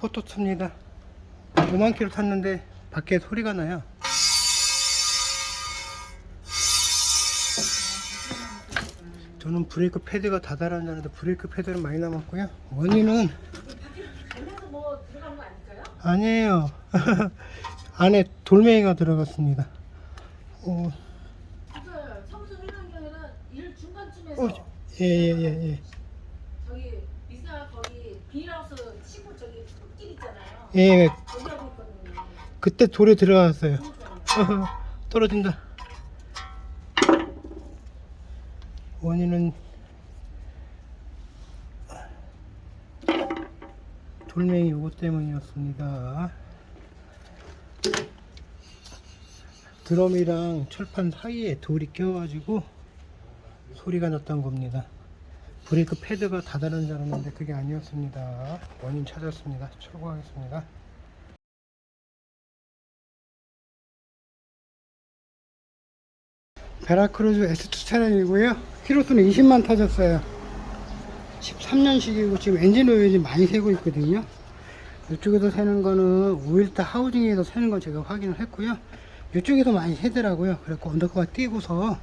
포토츠입니다. 5만 킬로 탔는데 밖에 소리가 나요. 저는 브레이크 패드가 다달한 줄 알았는데 브레이크 패드는 많이 남았고요. 원인은 뭐? 아니에요. 안에 돌멩이가 들어갔습니다. 어, 맞아요. 청소 해놓은 경우에는 일 중간쯤에서 어, 예예예 예, 저기 미사 거기 비닐하우스 치고 저기 길 있잖아요. 예. 예. 그때 돌에 들어갔어요. 떨어진다. 원인은 돌멩이 요거 때문이었습니다. 드럼이랑 철판 사이에 돌이 껴가지고 소리가 났던 겁니다. 브레이크 패드가 다다른 줄 알았는데 그게 아니었습니다. 원인 찾았습니다. 철거하겠습니다. 베라크루즈 S2 차량이고요. 키로수는 20만 타졌어요. 13년식이고 지금 엔진 오일이 많이 새고 있거든요. 이쪽에서 새는 거는 오일타 하우징에서 새는 건 제가 확인을 했고요. 이쪽에서 많이 새더라고요. 그래서 언더커가 띄고서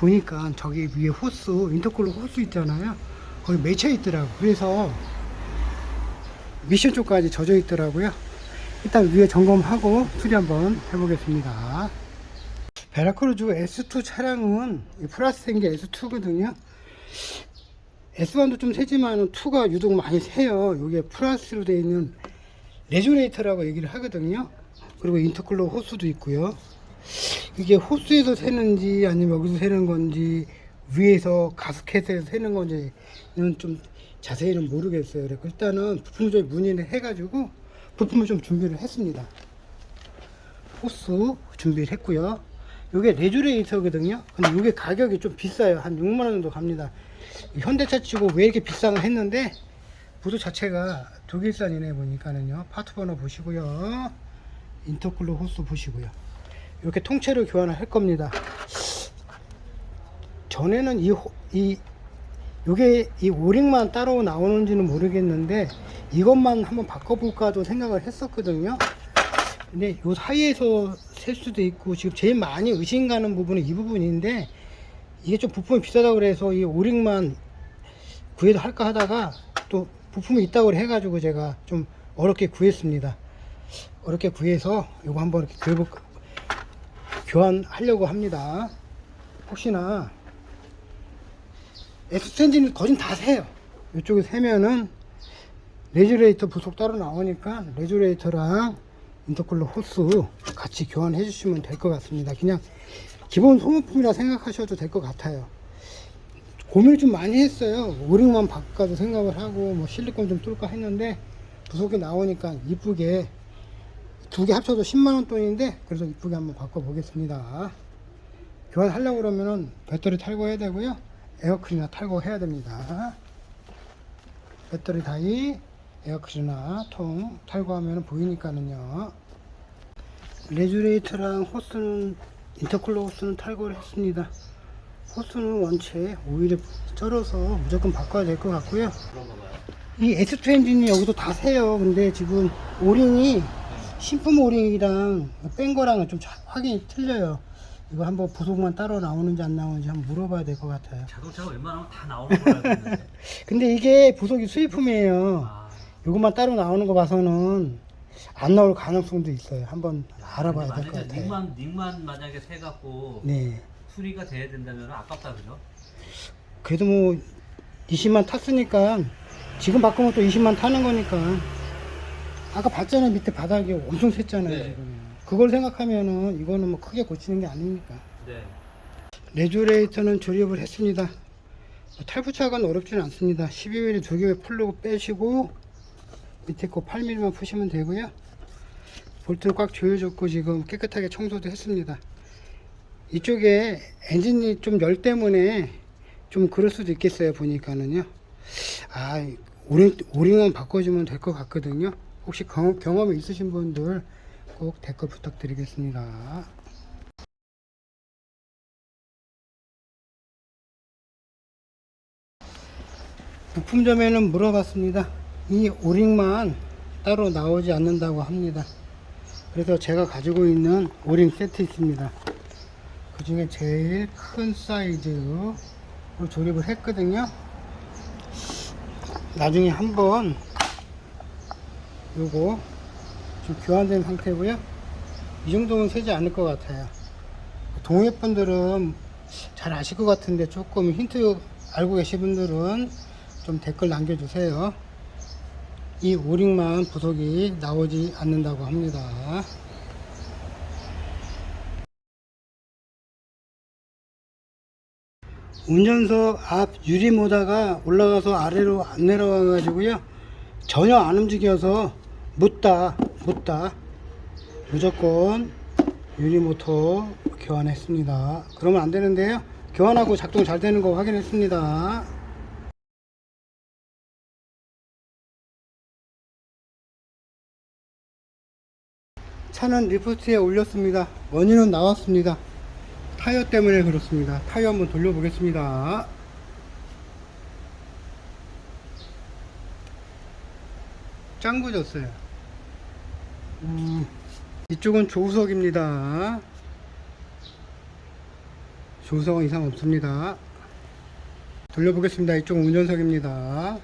보니까 저기 위에 호스, 인터쿨러 호스 있잖아요. 거기 맺혀 있더라고요. 그래서 미션 쪽까지 젖어 있더라고요. 일단 위에 점검하고 수리 한번 해보겠습니다. 베라크루즈 S2 차량은 이 플러스 생게 S2거든요. S1도 좀 세지만 2가 유독 많이 세요. 이게 플러스로 되어 있는 레조레이터라고 얘기를 하거든요. 그리고 인터쿨러 호스도 있고요. 이게 호스에서 새는지 아니면 여기서 새는 건지 위에서 가스켓에서 새는 건지는 좀 자세히는 모르겠어요. 그래서 일단은 부품을 좀 문의를 해가지고 부품을 좀 준비를 했습니다. 호스 준비를 했고요. 이게 레주레이터거든요. 근데 이게 가격이 좀 비싸요. 한 6만 원 정도 갑니다. 현대차 치고 왜 이렇게 비싼가 했는데 부도 자체가 독일산이네 보니까는요. 파트 번호 보시고요. 인터쿨러 호스 보시고요. 이렇게 통째로 교환을 할 겁니다. 전에는 이, 호- 이, 요게 이 오링만 따로 나오는지는 모르겠는데 이것만 한번 바꿔볼까도 생각을 했었거든요. 근데 요 사이에서 셀 수도 있고 지금 제일 많이 의심 가는 부분은 이 부분인데 이게 좀 부품이 비싸다고 그래서 이 오링만 구해도 할까 하다가 또 부품이 있다고 해가지고 제가 좀 어렵게 구했습니다. 어렵게 구해서 요거 한번 이렇게 교부, 교환하려고 합니다. 혹시나 엑스텐진이 거진 다 세요. 이쪽에 세면은 레주레이터 부속 따로 나오니까 레주레이터랑 인터쿨러 호스 같이 교환해 주시면 될 것 같습니다. 그냥 기본 소모품이라 생각하셔도 될 것 같아요. 고민을 좀 많이 했어요. 오링만 바꿔도 생각을 하고 뭐 실리콘 좀 뚫까 했는데 부속이 나오니까 이쁘게 두 개 합쳐도 10만원 돈인데 그래서 이쁘게 한번 바꿔 보겠습니다. 교환하려고 그러면은 배터리 탈거해야 되고요. 에어클이나 탈거해야 됩니다. 배터리 다이 에어클이나 통 탈거하면 보이니까는요. 레주레이터랑 호스는 인터쿨러 호스는 탈거를 했습니다. 호스는 원체 오일에 쩔어서 무조건 바꿔야 될 것 같고요. 이 S2 엔진이 여기도 다 새요. 근데 지금 오링이 신품 오링이랑 뺀 거랑은 좀 자- 확연히 틀려요. 이거 한번 부속만 따로 나오는지 안 나오는지 한번 물어봐야 될 것 같아요. 자동차가 웬만하면 다 나오는 알고 있는데. 근데 이게 부속이 수입품이에요. 아, 이것만 따로 나오는 거 봐서는 안 나올 가능성도 있어요. 한번 알아봐야 될 것 만약에 같아요. 닉만 닉만 만약에 새 갖고 네. 수리가 돼야 된다면 아깝다 그죠? 그래도 뭐 20만 탔으니까 지금 바꾸면 또 20만 타는 거니까 아까 봤잖아요. 밑에 바닥이 엄청 샜잖아요 네. 지금. 그걸 생각하면은 이거는 뭐 크게 고치는 게 아니니까. 네. 레주레이터는 조립을 했습니다. 뭐 탈부착은 어렵지는 않습니다. 12mm 두 개 풀로 빼시고 밑에 거 8mm만 푸시면 되고요. 볼트는 꽉 조여줬고 지금 깨끗하게 청소도 했습니다. 이쪽에 엔진이 좀 열 때문에 좀 그럴 수도 있겠어요 보니까는요. 아 오링, 오링은 바꿔주면 될 것 같거든요 혹시 경험, 경험이 있으신 분들 꼭 댓글 부탁드리겠습니다 부품점에는 물어봤습니다 이 오링만 따로 나오지 않는다고 합니다. 그래서 제가 가지고 있는 오링 세트 있습니다. 그 중에 제일 큰 사이즈로 조립을 했거든요. 나중에 한번 요거 지금 교환된 상태고요. 이 정도면 세지 않을 것 같아요. 동해 분들은 잘 아실 것 같은데 조금 힌트 알고 계신 분들은 좀 댓글 남겨주세요. 이 오링만 부속이 나오지 않는다고 합니다. 운전석 앞 유리 모다가 올라가서 아래로 안 내려가 가지고요 전혀 안 움직여서 묻다 묻다 무조건 유리모터 교환했습니다 그러면 안 되는데요 교환하고 작동 잘 되는 거 확인했습니다 차는 리프트에 올렸습니다 원인은 나왔습니다 타이어 때문에 그렇습니다. 타이어 한번 돌려보겠습니다. 짱구졌어요. 음, 이쪽은 조우석입니다. 조우석은 이상 없습니다. 돌려보겠습니다. 이쪽은 운전석입니다.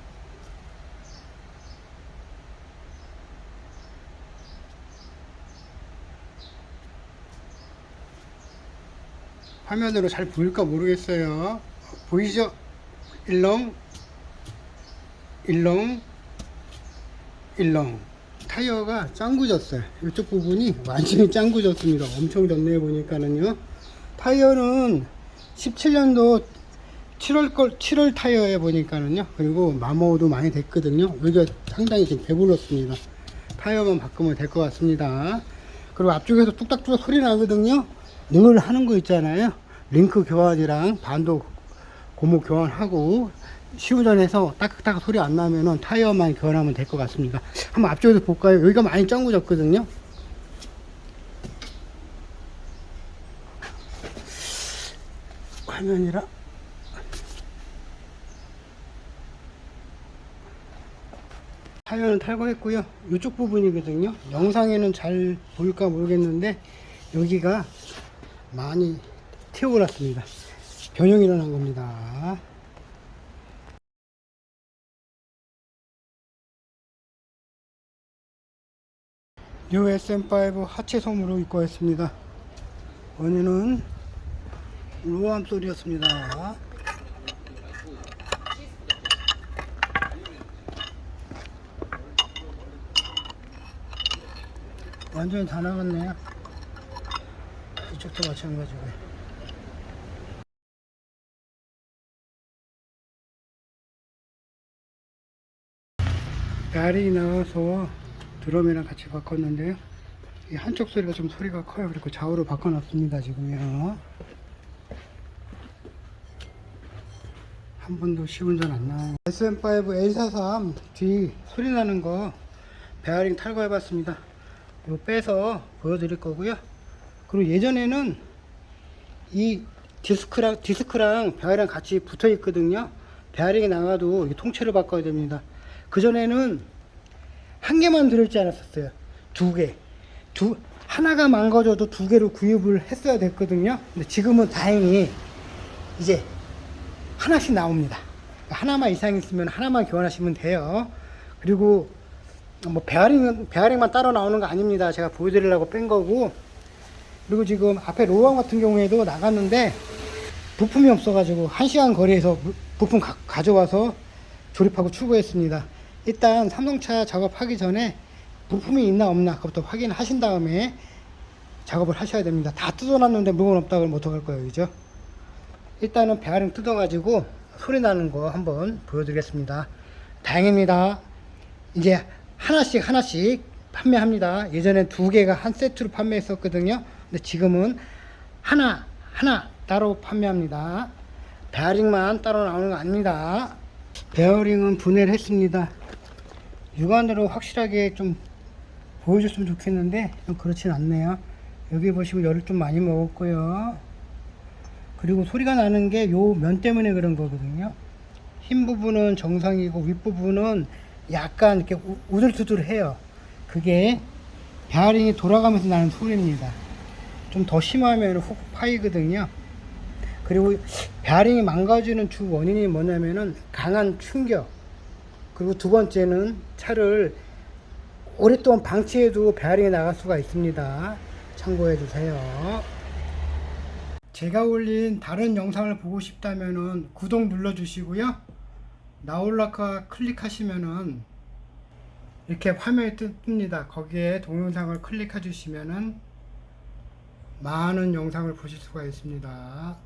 화면으로 잘 보일까 모르겠어요. 보이죠? 일렁, 일렁, 일렁. 타이어가 짱구졌어요. 이쪽 부분이 완전히 짱구졌습니다. 엄청 졌네요, 보니까는요. 타이어는 17년도 7월 걸, 7월 타이어에 보니까는요. 그리고 마모도 많이 됐거든요. 여기가 상당히 지금 배불렀습니다. 타이어만 바꾸면 될 것 같습니다. 그리고 앞쪽에서 뚝딱뚝딱 소리 나거든요. 늘 하는 거 있잖아요. 링크 교환이랑 반도 고무 교환하고 시우전에서 따깍따깍 소리 안 나면은 타이어만 교환하면 될 것 같습니다. 한번 앞쪽에서 볼까요? 여기가 많이 짱구졌거든요. 화면이라 타이어는 탈거했고요. 이쪽 부분이거든요. 영상에는 잘 보일까 모르겠는데 여기가 많이 튀어올랐습니다. 변형이 일어난 겁니다. 뉴 SM5 하체 솜으로 입고했습니다. 원인은 로암 소리였습니다. 완전히 다 나갔네요. 이쪽도 마찬가지고요. 날이 나와서 드럼이랑 같이 바꿨는데요. 이 한쪽 소리가 좀 소리가 커요. 그리고 좌우로 바꿔놨습니다. 지금요. 한 번도 시운전 안 나와요. SM5 A43 뒤 소리 나는 거 베어링 탈거해 봤습니다. 이거 빼서 보여드릴 거고요. 그리고 예전에는 이 디스크랑 디스크랑 베어링 같이 붙어 있거든요. 베어링이 나가도 이 통째로 바꿔야 됩니다. 그 전에는 한 개만 들어있지 않았었어요. 두 개. 두 하나가 망가져도 두 개로 구입을 했어야 됐거든요. 근데 지금은 다행히 이제 하나씩 나옵니다. 하나만 이상 있으면 하나만 교환하시면 돼요. 그리고 뭐 베어링은 베어링만 따로 나오는 거 아닙니다. 제가 보여드리려고 뺀 거고. 그리고 지금 앞에 로왕 같은 경우에도 나갔는데 부품이 없어가지고 한 시간 거리에서 부- 부품 가, 가져와서 조립하고 출고했습니다. 일단 삼성차 작업하기 전에 부품이 있나 없나 그것부터 확인하신 다음에 작업을 하셔야 됩니다. 다 뜯어놨는데 물건 없다 그러면 어떡할 거예요, 그죠? 일단은 베어링 뜯어가지고 소리 나는 거 한번 보여드리겠습니다. 다행입니다. 이제 하나씩 하나씩 판매합니다. 예전에 두 개가 한 세트로 판매했었거든요. 근데 지금은 하나 하나 따로 판매합니다. 베어링만 따로 나오는 거 아닙니다. 베어링은 분해를 했습니다. 육안으로 확실하게 좀 보여줬으면 좋겠는데 좀 그렇진 않네요. 여기 보시면 열을 좀 많이 먹었고요. 그리고 소리가 나는 게 요 면 때문에 그런 거거든요. 흰 부분은 정상이고 윗부분은 약간 이렇게 우- 우들투들해요. 그게 베어링이 돌아가면서 나는 소리입니다. 좀 더 심하면 훅 파이거든요. 그리고 베어링이 망가지는 주 원인이 뭐냐면은 강한 충격. 그리고 두 번째는 차를 오랫동안 방치해도 베어링이 나갈 수가 있습니다. 참고해 주세요. 제가 올린 다른 영상을 보고 싶다면은 구독 눌러 주시고요. 나올라카 클릭하시면은 이렇게 화면이 뜹니다. 거기에 동영상을 클릭해 주시면은 많은 영상을 보실 수가 있습니다.